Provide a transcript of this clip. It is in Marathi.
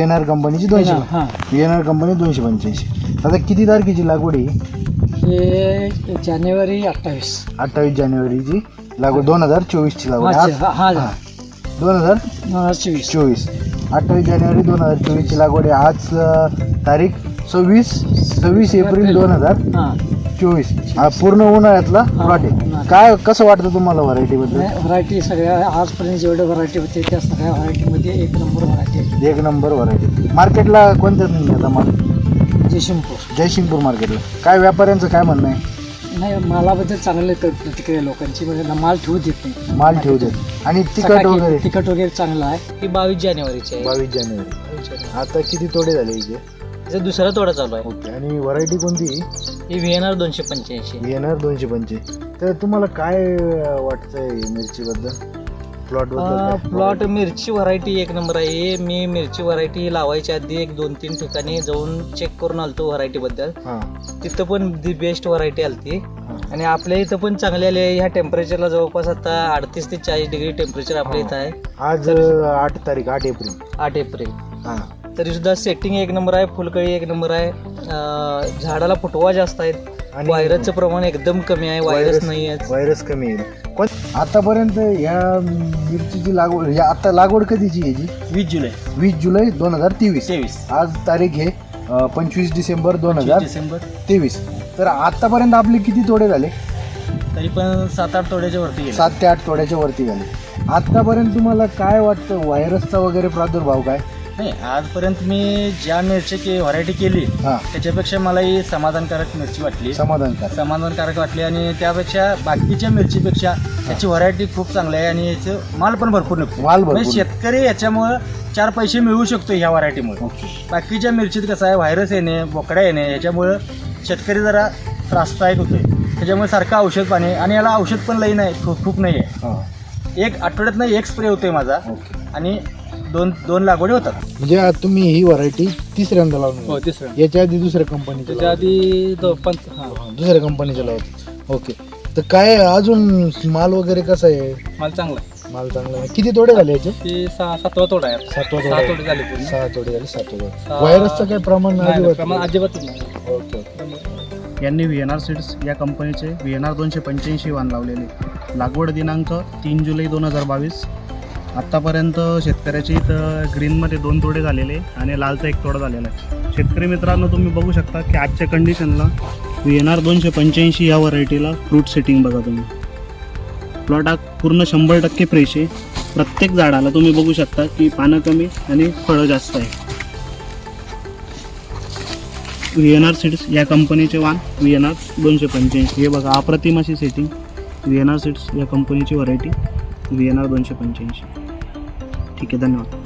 एन आर कंपनीची दोनशे हां व्ही एन आर कंपनी दोनशे पंच्याऐंशी आता किती तारखेची लागवड आहे? हे जानेवारी अठ्ठावीस. अठ्ठावीस जानेवारीची लागवड दोन हजार चोवीसची लागवड हा आज हा हा. दोन हजार दोन हजार चोवीस. चोवीस. अठ्ठावीस जानेवारी दोन हजार चोवीसची लागवड आहे. आज अं, तारीख सव्वीस सव्वीस एप्रिल दोन हजार हां चोवीस. हा. पूर्ण उन्हाळ्यातला प्लॉट आहे. उन्हाळ्यात. काय कसं वाटतं तुम्हाला व्हरायटी बद्दल? व्हरायटी सगळ्या आजपर्यंत जेवढ्या व्हरायटी होते त्या सगळ्या व्हरायटीमध्ये एक नंबर व्हरायटी आहे एक नंबर व्हरायटी मार्केटला कोणत्याच नाही आता माल जयसिंगपूर. जयसिंगपूर मार्केटला. काय व्यापाऱ्यांचं काय म्हणणं आहे? नाही मालाबद्दल चांगले क- प्रतिक्रिया लोकांची. म्हणजे माल ठेवू देत नाही. माल ठेवू देत आणि तिखट वगैरे? तिखट वगैरे चांगलं आहे. ही बावीस जानेवारीची आहे. बावीस जानेवारी. आता किती तोडे झाले इथे त्याचा दुसरा तोडा चालू आहे. ओके आणि व्हरायटी कोणती? ही व्ही एन आर दोनशे पंच्याऐंशी. येणार दोनशे पंचे. तर तुम्हाला काय अं, वाटतंय मिरचीबद्दल? प्लॉट? प्लॉट मिरची व्हरायटी एक नंबर आहे. मी मिरची व्हरायटी लावायच्या आधी एक दोन तीन ठिकाणी जाऊन चेक करून आलतो व्हरायटी बद्दल. तिथं पण दी बेस्ट व्हरायटी आलती. आणि आपल्या इथं पण चांगले आले ह्या टेम्परेचरला जवळपास आता अडतीस ते चाळीस डिग्री टेम्परेचर आपल्या इथं आहे. आज आठ तारीख आठ एप्रिल. आठ एप्रिल. हां. तरी सुद्धा सेटिंग एक नंबर आहे फुलकळी एक नंबर आहे. झाडाला फुटवा जास्त आहेत. आणि- व्हायरसचं प्रमाण एकदम कमी आहे. व्हायरस नाही आहे व्हायरस कमी येईल कोण आतापर्यंत या मिरचीची लागवड या आता लागवड कधीची आहे याची? वीस जुलै. वीस जुलै दोन हजार तेवीस. तेवीस. आज तारीख आहे पंचवीस डिसेंबर दोन हजार डिसेंबर. तेवीस. तर आतापर्यंत आपले किती तोडे झाले? तरी पण सात आठ तोड्याच्या वरती गेले. सात ते आठ तोड्याच्या वरती झाले. आतापर्यंत तुम्हाला काय वाटतं? व्हायरसचा वगैरे प्रादुर्भाव काय? नाही आजपर्यंत मी ज्या मिरची व्हरायटी केली हा. त्याच्यापेक्षा मला ही समाधानकारक मिरची वाटली. समाधानकार समाधानकारक वाटली आणि त्यापेक्षा बाकीच्या मिरचीपेक्षा याची व्हरायटी खूप चांगली आहे आणि याचं माल पण भरपूर निघतो. माल म्हणजे शेतकरी याच्यामुळं चार पैसे मिळवू शकतो ह्या व्हरायटीमुळे ओके. बाकीच्या मिरचीत कसं आहे व्हायरस येणे बोकड्या येणे याच्यामुळं शेतकरी जरा त्रासदायक होतोय. त्याच्यामुळे सारखं औषध पाणी आणि याला औषध पण लई नाही खूप खूप नाही आहे. हा. एक आठवड्यात एक स्प्रे होतोय माझा. ओके. आणि दोन दोन लागवडी होतात. म्हणजे आज तुम्ही ही व्हरायटी तिसऱ्यांदा लावून हो तिसरं याच्या आधी दुसऱ्या कंपनीच्या त्याच्या आधी दो पंच हां. दुसऱ्या कंपनीच्या लावत ओके. तर काय अजून माल वगैरे कसा आहे? माल चांगला आहे. माल चांगला आहे. किती तोडे झाले याचे? ते सहा सातवा तोडा आहे. सातवा सहा तोडा तोडे झाले पूर्ण. सहा तोडे झाले सात तोडे. सहा- व्हायरसचं काय प्रमाण नाही, अजिबात प्रमाण नाही. Okay okay. यांनी व्ही एन आर सीड्स या कंपनीचे व्ही एन आर दोनशे पंच्याऐंशी वाण लावलेले. लागवड दिनांक तीन जुलै दोन हजार बावीस. आत्तापर्यंत शेतकऱ्याची इथं ग्रीनमध्ये दोन तोडे झालेले आणि लालचा एक तोडा झालेला आहे. शेतकरी मित्रांनो तुम्ही बघू शकता की आजच्या कंडिशनला व्ही एन आर दोनशे पंच्याऐंशी या व्हरायटीला फ्रूट सेटिंग बघा तुम्ही. प्लॉट हा पूर्ण शंभर टक्के फ्रेश आहे. प्रत्येक झाडाला तुम्ही बघू शकता की पानं कमी आणि फळं जास्त आहे. व्ही एन आर सीड्स या कंपनीचे वाण व्ही एन आर दोनशे पंच्याऐंशी. हे बघा अप्रतिम अशी setting V N R seeds या कंपनीची व्हरायटी व्ही एन आर दोनशे पंच्याऐंशी. ठीक आहे धन्यवाद.